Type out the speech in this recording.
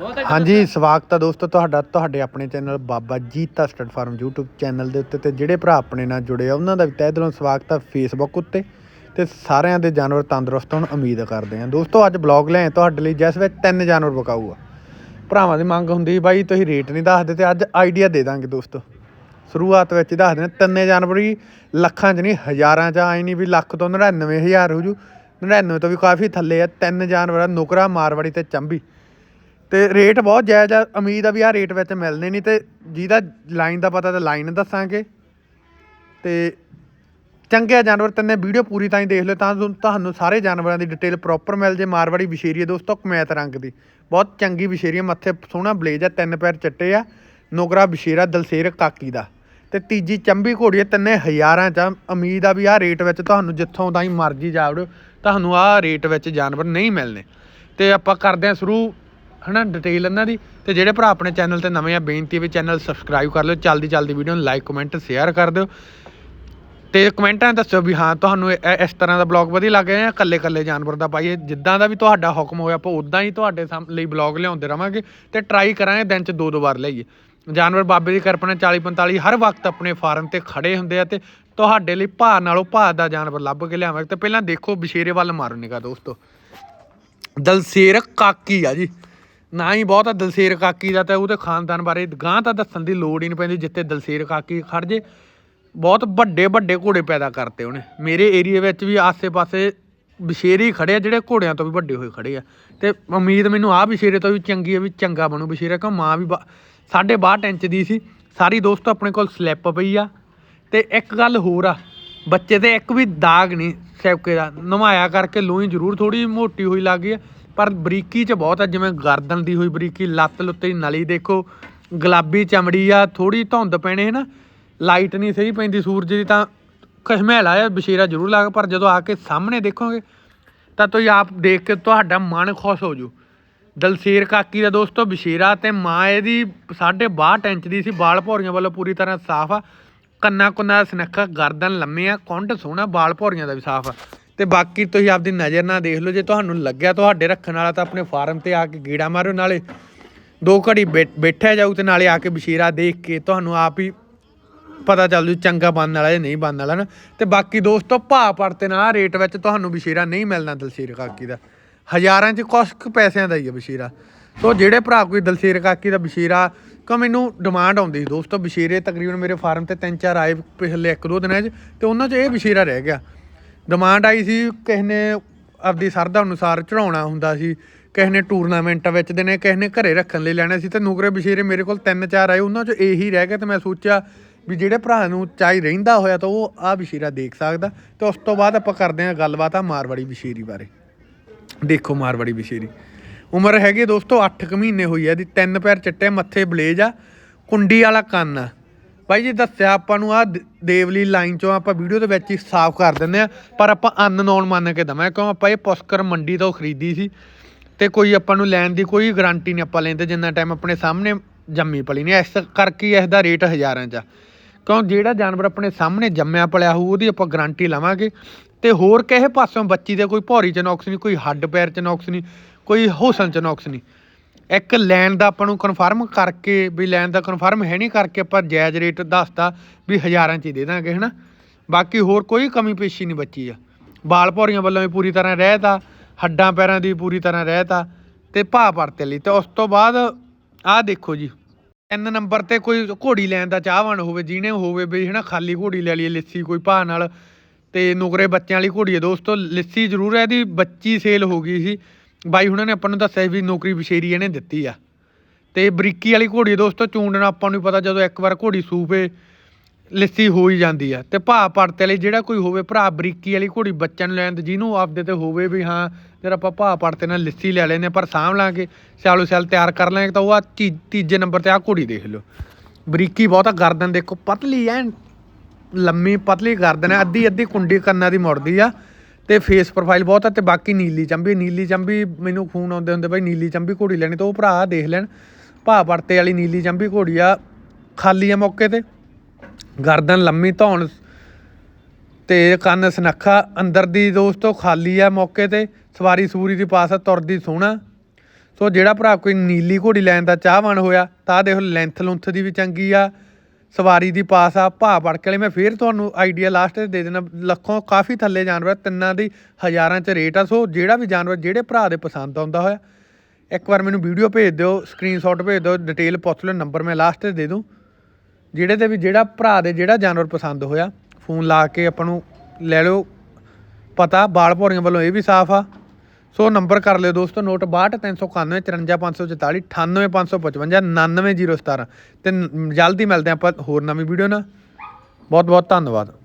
ਹਾਂਜੀ ਸਵਾਗਤ ਹੈ ਦੋਸਤੋ ਤੁਹਾਡਾ ਤੁਹਾਡੇ ਆਪਣੇ channel Baba Jeeta stud farm YouTube channel ਦੇ ਉੱਤੇ ਤੇ ਜਿਹੜੇ ਭਰਾ ਆਪਣੇ ਨਾਲ ਜੁੜੇ ਆ ਉਹਨਾਂ ਦਾ ਵੀ ਤਹਿ ਦਿਲੋਂ ਸਵਾਗਤ ਹੈ Facebook ਉੱਤੇ ਤੇ ਸਾਰਿਆਂ ਦੇ ਜਾਨਵਰ ਤੰਦਰੁਸਤ ਹੋਣ ਉਮੀਦ ਕਰਦੇ ਹਾਂ ਦੋਸਤੋ ਅੱਜ ਬਲੌਗ ਲਿਆਏ ਤੁਹਾਡੇ ਲਈ ਜਿਸ ਵਿੱਚ ਤਿੰਨ ਜਾਨਵਰ ਵਿਕਾਊ ਆ। ਭਰਾਵਾਂ ਦੀ ਮੰਗ ਹੁੰਦੀ ਬਾਈ ਤੁਸੀਂ ਰੇਟ ਨਹੀਂ ਦੱਸਦੇ ਤੇ ਅੱਜ ਆਈਡੀਆ ਦੇ ਦਾਂਗੇ ਦੋਸਤੋ। ਸ਼ੁਰੂਆਤ ਵਿੱਚ ਦੱਸ ਦਿੰਦੇ ਤਿੰਨੇ ਜਾਨਵਰ ਹੀ ਲੱਖਾਂ 'ਚ ਨਹੀਂ ਹਜ਼ਾਰਾਂ 'ਚ ਆਈ ਨਹੀਂ ਵੀ ਲੱਖ ਤੋਂ 99000 ਹੋ ਜੂ। 99 ਤੋਂ ਵੀ ਕਾਫੀ ਥੱਲੇ ਆ ਤਿੰਨ ਜਾਨਵਰ ਆ ਨੁਕਰਾ ਮਾਰਵਾੜੀ ਤੇ ਚੰਬੀ। ਤੇ ਰੇਟ ਬਹੁਤ ਜਾਇਜ਼ ਆ, ਉਮੀਦ ਆ ਵੀ ਆ ਰੇਟ ਵਿੱਚ ਮਿਲਨੇ ਨਹੀਂ ਤੇ ਜਿਹਦਾ ਲਾਈਨ ਦਾ ਪਤਾ ਤਾਂ ਲਾਈਨ ਦੱਸਾਂਗੇ। ਤੇ ਚੰਗੇ ਆ ਜਾਨਵਰ, ਤਿੰਨੇ ਵੀਡੀਓ ਪੂਰੀ ਤਾਂ ਹੀ ਦੇਖ ਲਿਓ, ਤਾਂ ਤੁਹਾਨੂੰ- ਸਾਰੇ ਜਾਨਵਰਾਂ ਦੀ ਡਿਟੇਲ ਪ੍ਰੋਪਰ ਮਿਲ ਜੇ ਮਾਰਵਾੜੀ ਵਿਸ਼ੇਰੀ ਆ ਦੋਸਤੋ ਕਮੈਤ ਰੰਗ ਦੀ। ਬਹੁਤ ਚੰਗੀ ਵਿਸ਼ੇਰੀ ਆ ਮੱਥੇ ਸੋਹਣਾ ਬਲੇਜ ਆ, ਤਿੰਨ ਪੈਰ ਚੱਟੇ ਆ, ਨੋਗਰਾ ਵਿਸ਼ੇਰਾ ਦਲਸੇਰ ਕਾਕੀ ਦਾ। ਤੇ ਤੀਜੀ ਚੰਬੀ ਘੋੜੀ ਆ, ਤਿੰਨੇ ਹਜ਼ਾਰਾਂ ਚ ਆ। ਉਮੀਦ ਆ ਵੀ ਆਹ ਰੇਟ ਵਿੱਚ ਤੁਹਾਨੂੰ ਜਿੱਥੋਂ ਤਾਈਂ ਮਰਜ਼ੀ ਜਾਵੜੋ ਤੁਹਾਨੂੰ ਆਹ ਰੇਟ ਵਿੱਚ ਜਾਨਵਰ ਨਹੀਂ ਮਿਲਨੇ ਤੇ ਆਪਾਂ ਕਰਦੇ ਹਾਂ ਸ਼ੁਰੂ ਹਨਾ ਡਿਟੇਲ ਇਹਨਾਂ ਦੀ। ਤੇ ਜਿਹੜੇ ਭਰਾ ਆਪਣੇ ਚੈਨਲ ਤੇ ਨਵੇਂ ਆ, ਬੇਨਤੀ ਵੀ ਚੈਨਲ ਸਬਸਕ੍ਰਾਈਬ ਕਰ ਲਿਓ। ਜਲਦੀ ਜਲਦੀ ਵੀਡੀਓ ਨੂੰ ਲਾਈਕ ਕਮੈਂਟ ਸ਼ੇਅਰ ਕਰ ਦਿਓ। ਤੇ ਕਮੈਂਟਾਂ 'ਚ ਦੱਸਿਓ ਵੀ ਹਾਂ, ਤੁਹਾਨੂੰ ਇਸ ਤਰ੍ਹਾਂ ਦਾ ਬਲੌਗ ਵਧੀਆ ਲੱਗ ਰਿਹਾ ਕੱਲੇ ਕੱਲੇ ਜਾਨਵਰ ਦਾ ਪਾਈਏ ਜਿੱਦਾਂ ਦਾ ਵੀ ਤੁਹਾਡਾ ਹੁਕਮ ਹੋਇਆ, ਆਪਾਂ ਉਦਾਂ ਹੀ ਤੁਹਾਡੇ ਸਾਹਮ- ਲਈ ਬਲੌਗ ਲਿਆਉਂਦੇ ਰਵਾਂਗੇ ਤੇ ਟਰਾਈ ਕਰਾਂਗੇ, ਦਿਨ 'ਚ ਦੋ ਦੋ ਵਾਰ ਲਈਏ। ਜਾਨਵਰ ਬਾਬੇ ਦੀ ਕਿਰਪਾ ਨਾਲ 40 45 ਹਰ ਵਕਤ ਆਪਣੇ ਫਾਰਮ ਤੇ ਖੜੇ ਹੁੰਦੇ ਆ ਤੇ ਤੁਹਾਡੇ ਲਈ ਭਾਅ ਨਾਲੋਂ ਭਾਅ ਦਾ ਜਾਨਵਰ ਲੱਭ ਕੇ ਲਿਆਵਾਂਗੇ। ਤੇ ਪਹਿਲਾਂ ਦੇਖੋ ਬਸ਼ੇਰੇ ਵੱਲ ਮਾਰੋ ਨਿਕਾ ਦੋਸਤੋ। ਦਲਸੇਰ ਕਾਕੀ ਆ ਜੀ। ਨਾ ਹੀ ਬਹੁਤ ਦਲਸੇਰ ਕਾਕੀ ਦਾ ਤਾਂ ਉਹਦੇ ਖਾਨਦਾਨ ਬਾਰੇ ਗਾਂ ਤਾਂ ਦੱਸਣ ਦੀ ਲੋੜ ਹੀ ਨਹੀਂ ਪੈਂਦੀ ਜਿੱਥੇ ਦਲਸੇਰ ਕਾਕੀ ਖੜ ਜੇ। ਬਹੁਤ ਵੱਡੇ ਵੱਡੇ ਘੋੜੇ ਪੈਦਾ ਕਰਤੇ ਉਹਨੇ। ਮੇਰੇ ਏਰੀਆ ਵਿੱਚ ਵੀ ਆਸੇ-ਪਾਸੇ ਬਸ਼ੇਰੇ ਹੀ ਖੜੇ ਆ, ਜਿਹੜੇ ਘੋੜਿਆਂ ਤੋਂ ਵੀ ਵੱਡੇ ਹੋਏ ਖੜੇ ਆ। ਤੇ ਉਮੀਦ ਮੈਨੂੰ ਆ ਬਸ਼ੇਰੇ ਤੋਂ ਵੀ ਚੰਗੀ ਆ ਵੀ ਚੰਗਾ ਬਣੂ ਬਸ਼ੇਰਾ, ਕਿਉਂ ਮਾਂ ਵੀ 62 ਇੰਚ ਦੀ ਸੀ। ਸਾਰੀ ਦੋਸਤ ਆਪਣੇ ਕੋਲ ਸਲਿੱਪ ਪਈ ਆ। ਤੇ ਇੱਕ ਗੱਲ ਹੋਰ ਆ, ਬੱਚੇ ਤੇ ਇੱਕ ਵੀ ਦਾਗ ਨਹੀਂ ਸੈਵਕੇ ਦਾ। ਨਵਾਇਆ ਕਰਕੇ ਲੋਹੀ ਜ਼ਰੂਰ ਥੋੜੀ ਮੋਟੀ ਹੋਈ ਲੱਗੀ ਆ। ਪਰ ਬਰੀਕੀ ਚ ਬਹੁਤ ਆ, ਜਿਵੇਂ ਗਰਦਨ ਦੀ ਹੋਈ ਬਰੀਕੀ, ਲੱਤ ਲੁੱਤੇ ਦੀ ਨਲੀ ਦੇਖੋ, ਗੁਲਾਬੀ ਚਮੜੀ ਆ ਥੋੜੀ ਧੁੰਦ ਪੈਣੇ ਹੈ ਨਾ, ਲਾਈਟ ਨਹੀਂ ਸਹੀ ਪੈਂਦੀ ਸੂਰਜ ਦੀ ਤਾਂ ਖਸ਼ਮੈਲਾ ਆ ਬਸ਼ੀਰਾ ਜ਼ਰੂਰ ਲੱਗ ਪਰ ਜਦੋਂ ਆ ਕੇ ਸਾਹਮਣੇ ਦੇਖੋਗੇ, ਤਾਂ ਤੁਸੀਂ ਆਪ ਦੇਖ ਕੇ ਤੁਹਾਡਾ ਮਨ ਖੁਸ਼ ਹੋ ਜੂ। ਦਲਸੇਰ ਕਾਕੀ ਦਾ ਦੋਸਤੋ, ਬਸ਼ੀਰਾ ਤੇ ਮਾਂ ਇਹਦੀ 62 ਇੰਚ ਦੀ ਸੀ, ਬਾਲ ਭੌਰੀਆਂ ਵੱਲੋਂ ਪੂਰੀ ਤਰ੍ਹਾਂ ਸਾਫ਼ ਆ। ਕੰਨਾ ਕੁੰਨਾ ਸਨੱਖਾ, ਗਰਦਨ ਲੰਮੇ ਆ, ਕੁੰਡ ਸੋਹਣਾ, ਬਾਲ ਭੌਰੀਆਂ ਦਾ ਵੀ ਸਾਫ਼ ਆ। ਤੇ ਬਾਕੀ ਤੁਸੀਂ ਆਪਦੀ ਨਜ਼ਰ ਨਾਲ ਦੇਖ ਲਓ, ਜੇ ਤੁਹਾਨੂੰ ਲੱਗਿਆ ਤੁਹਾਡੇ ਰੱਖਣ ਵਾਲਾ ਤਾਂ ਆਪਣੇ ਫਾਰਮ ਤੇ ਆ ਕੇ ਗੀੜਾ ਮਾਰੋ, ਨਾਲੇ ਦੋ ਘੜੀ ਬੈ- ਬੈਠਿਆ ਜਾਊ ਤੇ ਨਾਲੇ ਆ ਕੇ ਬਸ਼ੀਰਾ ਦੇਖ ਕੇ ਤੁਹਾਨੂੰ ਆਪ ਹੀ ਪਤਾ ਚੱਲ ਜੂ ਚੰਗਾ ਬਣਨ ਵਾਲਾ ਜਾਂ ਨਹੀਂ ਬਣਨ ਵਾਲਾ ਨਾ। ਤੇ ਬਾਕੀ ਦੋਸਤੋ, ਭਾਅ ਪੜਤੇ ਨਾਲ ਰੇਟ ਵਿੱਚ ਤੁਹਾਨੂੰ ਬਸ਼ੀਰਾ ਨਹੀਂ ਮਿਲਣਾ ਦਲਸ਼ੀਰ ਕਾਕੀ ਦਾ। ਹਜ਼ਾਰਾਂ ਚ ਕੁਛ ਕੁ ਪੈਸਿਆਂ ਦਾ ਹੀ ਹੈ ਬਸ਼ੀਰਾ। ਸੋ ਜਿਹੜੇ ਭਰਾ ਕੋਈ ਦਲਸ਼ੀਰ ਕਾਕੀ ਦਾ ਬਸ਼ੀਰਾ ਕੋ ਮੈਨੂੰ ਡਿਮਾਂਡ ਆਉਂਦੀ ਸੀ ਦੋਸਤੋ, ਬਸ਼ੀਰੇ ਤਕਰੀਬਨ ਮੇਰੇ ਫਾਰਮ ਤੇ ਤਿੰਨ ਚਾਰ ਆਏ ਪਿਛਲੇ ਇੱਕ ਦੋ ਦਿਨਾਂ 'ਚ, ਤੇ ਉਹਨਾਂ 'ਚ ਇਹ ਬਸ਼ੀਰਾ ਰਹਿ ਗਿਆ। ਡਿਮਾਂਡ ਆਈ ਸੀ, ਕਿਸੇ ਨੇ ਆਪਦੀ ਸਰਦਾ ਅਨੁਸਾਰ ਚੜਾਉਣਾ ਹੁੰਦਾ ਸੀ। ਕਿਸੇ ਨੇ ਟੂਰਨਾਮੈਂਟ ਵਿੱਚ ਦੇਣੇ ਕਿਸੇ ਨੇ ਘਰੇ ਰੱਖਣ ਲਈ ਲੈਣੇ ਸੀ। ਤੇ ਨੁਕਰੇ ਬਸ਼ੀਰੇ ਮੇਰੇ ਕੋਲ ਤਿੰਨ ਚਾਰ ਆਏ, ਉਹਨਾਂ 'ਚ ਇਹੀ ਰਹਿ ਗਿਆ ਤੇ ਮੈਂ ਸੋਚਿਆ ਵੀ ਜਿਹੜੇ ਭਰਾ ਨੂੰ ਚਾਹੀ ਰਹਿੰਦਾ ਹੋਇਆ ਤਾਂ ਉਹ ਆ ਬਸ਼ੀਰਾ ਦੇਖ ਸਕਦਾ। ਤੇ ਉਸ ਤੋਂ ਬਾਅਦ ਆਪਾਂ ਕਰਦੇ ਹਾਂ ਗੱਲਬਾਤ ਆ ਮਾਰਵਾੜੀ ਬਸ਼ੀਰੀ ਬਾਰੇ। ਦੇਖੋ ਮਾਰਵਾੜੀ ਬਸ਼ੀਰੀ। ਉਮਰ ਹੈਗੀ ਦੋਸਤੋ 8 ਕੁ ਮਹੀਨੇ ਹੋਈ ਆ ਦੀ ਤਿੰਨ ਪੈਰ ਚਿੱਟੇ, ਮੱਥੇ ਬਲੇਜ ਆ, ਕੁੰਡੀ ਵਾਲਾ ਕੰਨ ਆ। ਬਾਈ ਜੀ ਦੱਸਿਆ ਆਪਾਂ ਨੂੰ ਆ ਦੇਵਲੀ ਲਾਈਨ ਚੋਂ ਆਪਾਂ ਵੀਡੀਓ ਦੇ ਵਿੱਚ ਹੀ ਸਾਫ਼ ਕਰ ਦਿੰਦੇ ਆ ਪਰ ਆਪਾਂ ਅਨਨੋਨ ਮੰਨ ਕੇ ਦਵਾਂ। ਕਿਉਂ ਆਪਾਂ ਇਹ ਪੁਸਕਰ ਮੰਡੀ ਤੋਂ ਖਰੀਦੀ ਸੀ ਤੇ ਕੋਈ ਆਪਾਂ ਨੂੰ ਲੈਣ ਦੀ ਕੋਈ ਗਾਰੰਟੀ ਨਹੀਂ ਆਪਾਂ ਲੈਂਦੇ, ਜਿੰਨਾ ਟਾਈਮ ਆਪਣੇ ਸਾਹਮਣੇ ਜੰਮੀ ਪਲੀ ਨਹੀਂ। ਇਸ ਕਰਕੇ ਹੀ ਇਸ ਦਾ ਰੇਟ ਹਜ਼ਾਰਾਂ 'ਚ ਆ। ਕਿਉਂ ਜਿਹੜਾ ਜਾਨਵਰ ਆਪਣੇ ਸਾਹਮਣੇ ਜੰਮਿਆ ਪਲਿਆ ਹੋਊ, ਉਹਦੀ ਆਪਾਂ ਗਾਰੰਟੀ ਲਵਾਂਗੇ। ਤੇ ਹੋਰ ਕਿਸੇ ਪਾਸੋਂ ਬੱਚੀ ਦੇ ਕੋਈ ਭੌਰੀ 'ਚ ਨੁਕਸ ਨਹੀਂ, ਕੋਈ ਹੱਡ ਪੈਰ 'ਚ ਨੁਕਸ ਨਹੀਂ, ਕੋਈ ਹੁਸਨ 'ਚ ਨੁਕਸ ਨਹੀਂ। ਇੱਕ ਲੈਣ ਦਾ ਆਪਾਂ ਨੂੰ ਕਨਫਰਮ ਕਰਕੇ ਵੀ ਲੈਣ ਦਾ ਕਨਫਰਮ ਹੈ ਨਹੀਂ ਕਰਕੇ ਆਪਾਂ ਜਾਇਜ਼ ਰੇਟ ਦੱਸਤਾ ਵੀ ਹਜ਼ਾਰਾਂ ਚ ਹੀ ਦੇ ਦਾਂਗੇ, ਹਨਾ? ਬਾਕੀ ਹੋਰ ਕੋਈ ਕਮੀ ਪੇਸ਼ੀ ਨਹੀਂ ਬੱਚੀ ਆ। ਬਾਲ ਭੌਰੀਆਂ ਵੱਲੋਂ ਵੀ ਪੂਰੀ ਤਰ੍ਹਾਂ ਰਹਿਤਾ, ਹੱਡਾਂ ਪੈਰਾਂ ਦੀ ਪੂਰੀ ਤਰ੍ਹਾਂ ਰਹਿਤਾ ਤੇ ਭਾਅ ਪਰਤੇ ਲਈ। ਤੇ ਉਸ ਤੋਂ ਬਾਅਦ ਆਹ ਦੇਖੋ ਜੀ, ਤਿੰਨ ਨੰਬਰ ਤੇ ਕੋਈ ਘੋੜੀ ਲੈਣ ਦਾ ਚਾਹਵਾਨ ਹੋਵੇ, ਜਿਹਨੇ ਹੋਵੇ ਵੀ, ਹਨਾ, ਖਾਲੀ ਘੋੜੀ ਲੈ ਲਈਏ ਲਿੱਸੀ ਕੋਈ ਭਾਅ ਨਾਲ ਤੇ ਨੁਕਰੇ ਬੱਚਿਆਂ ਵਾਲੀ ਘੋੜੀ ਹੈ ਦੋਸਤੋ, ਲਿੱਸੀ ਜ਼ਰੂਰ ਹੈ ਇਹਦੀ ਬੱਚੀ ਸੇਲ ਹੋ ਗਈ ਸੀ। ਬਾਈ ਹੁਣਾਂ ਨੇ ਆਪਾਂ ਨੂੰ ਦੱਸਿਆ ਵੀ ਨੌਕਰੀ ਬਸ਼ੇਰੀ ਇਹਨੇ ਦਿੱਤੀ ਆ। ਤੇ ਬਰੀਕੀ ਵਾਲੀ ਘੋੜੀ ਦੋਸਤੋ, ਚੂੰਡਣਾ ਆਪਾਂ ਨੂੰ ਪਤਾ ਜਦੋਂ ਇੱਕ ਵਾਰ ਘੋੜੀ ਸੂਪੇ, ਲਿੱਸੀ ਹੋ ਹੀ ਜਾਂਦੀ ਆ। ਤੇ ਭਾ ਪੜਤੇ ਲਈ ਜਿਹੜਾ ਕੋਈ ਹੋਵੇ ਭਰਾ, ਬਰੀਕੀ ਵਾਲੀ ਘੋੜੀ ਬੱਚਿਆਂ ਨੂੰ ਲੈਣ ਤੇ ਜਿਹਨੂੰ ਆਪਦੇ ਤੇ ਹੋਵੇ ਵੀ ਹਾਂ, ਜਦ ਆਪਾਂ ਭਾ ਪੜਤੇ ਨਾਲ ਲਿੱਸੀ ਲੈ ਲੈਨੇ ਪਰ ਸਾਂਭ ਲਾਂਗੇ, ਸਿਆਲੋ ਸਿਆਲ ਤਿਆਰ ਕਰ ਲਾਂਗੇ, ਤਾਂ ਉਹ ਆ ਤੀ- ਤੀਜੇ ਨੰਬਰ ਤੇ ਆ ਘੋੜੀ ਦੇਖ ਲਓ। ਬਰੀਕੀ ਬਹੁਤਾ ਗਰਦਨ ਦੇਖੋ, ਪਤਲੀ ਐ ਲੰਮੀ, ਪਤਲੀ ਗਰਦਨ ਹੈ ਅੱਧੀ ਅੱਧੀ ਕੁੰਡੀ ਕੰਨਾਂ ਦੀ ਮੁੜਦੀ ਆ। ਤੇ ਫੇਸ ਪ੍ਰੋਫਾਈਲ ਬਹੁਤ ਆ ਤੇ ਬਾਕੀ ਨੀਲੀ ਚੰਬੀ ਨੀਲੀ ਚੰਬੀ ਮੈਨੂੰ ਖੂਨ ਆਉਂਦੇ ਹੁੰਦੇ ਬਾਈ ਨੀਲੀ ਚੰਬੀ ਘੋੜੀ ਲੈਣੀ, ਤਾਂ ਉਹ ਭਰਾ ਦੇਖ ਲੈਣ। ਭਾ ਪੜਤੇ ਵਾਲੀ ਨੀਲੀ ਚੰਬੀ ਘੋੜੀ ਆ, ਖਾਲੀ ਆ ਮੌਕੇ ਤੇ। ਗਰਦਨ ਲੰਮੀ ਧੌਣ ਤੇ ਕੰਨ ਸਨੱਖਾ, ਅੰਦਰ ਦੀ ਦੋਸਤੋ ਖਾਲੀ ਆ ਮੌਕੇ ਤੇ, ਸਵਾਰੀ ਸੂਰੀ ਦੀ ਪਾਸ ਆ, ਤੁਰਦੀ ਸੋਹਣਾ। ਸੋ ਜਿਹੜਾ ਭਰਾ ਕੋਈ ਨੀਲੀ ਘੋੜੀ ਲੈਣ ਦਾ ਚਾਹਵਾਨ ਹੋਇਆ, ਤਾਂ ਆਹ ਦੇਖੋ ਲੈਂਥ ਲੁੰਥ ਦੀ ਵੀ ਚੰਗੀ ਆ। ਸਵਾਰੀ ਦੀ ਪਾਸ ਆ ਭਾਅ ਪੜ ਕੇ ਵਾਲੇ ਮੈਂ ਫੇਰ ਤੁਹਾਨੂੰ ਆਈਡੀਆ ਲਾਸਟ ਤੇ ਦੇ ਦੇਣਾ ਲੱਖੋਂ ਕਾਫੀ ਥੱਲੇ ਜਾਨਵਰ ਆ, ਤਿੰਨਾਂ ਦੀ ਹਜ਼ਾਰਾਂ ਚ ਰੇਟ ਆ ਸੋ ਜਿਹੜਾ ਵੀ ਜਾਨਵਰ ਜਿਹੜੇ ਭਰਾ ਦੇ ਪਸੰਦ ਆਉਂਦਾ ਹੋਇਆ ਇੱਕ ਵਾਰ ਮੈਨੂੰ ਵੀਡੀਓ ਭੇਜ ਦਿਓ ਸਕਰੀਨਸ਼ਾਟ ਭੇਜ ਦਿਓ ਡਿਟੇਲ ਪੁੱਛ ਲਿਓ ਨੰਬਰ ਮੈਂ ਲਾਸਟ ਤੇ ਦੇ ਦੂੰ। ਜਿਹੜੇ ਤੇ ਵੀ ਜਿਹੜਾ ਭਰਾ ਦੇ ਜਿਹੜਾ ਜਾਨਵਰ ਪਸੰਦ ਹੋਇਆ ਫੋਨ ਲਾ ਕੇ ਆਪਾਂ ਨੂੰ ਲੈ ਲਿਓ। ਪਤਾ ਬਾਲ ਭੌਰੀਆਂ ਵੱਲੋਂ ਇਹ ਵੀ ਸਾਫ਼ ਆ। ਸੋ ਨੰਬਰ ਕਰ ਲਿਓ ਦੋਸਤੋ, ਨੋਟ 62391 54544 98555 99017 ਤੇ ਨ- ਜਲਦੀ ਮਿਲਦੇ ਹਾਂ ਆਪਾਂ ਹੋਰ ਨਵੀਂ ਵੀਡੀਓ ਨਾਲ। ਬਹੁਤ ਬਹੁਤ ਧੰਨਵਾਦ।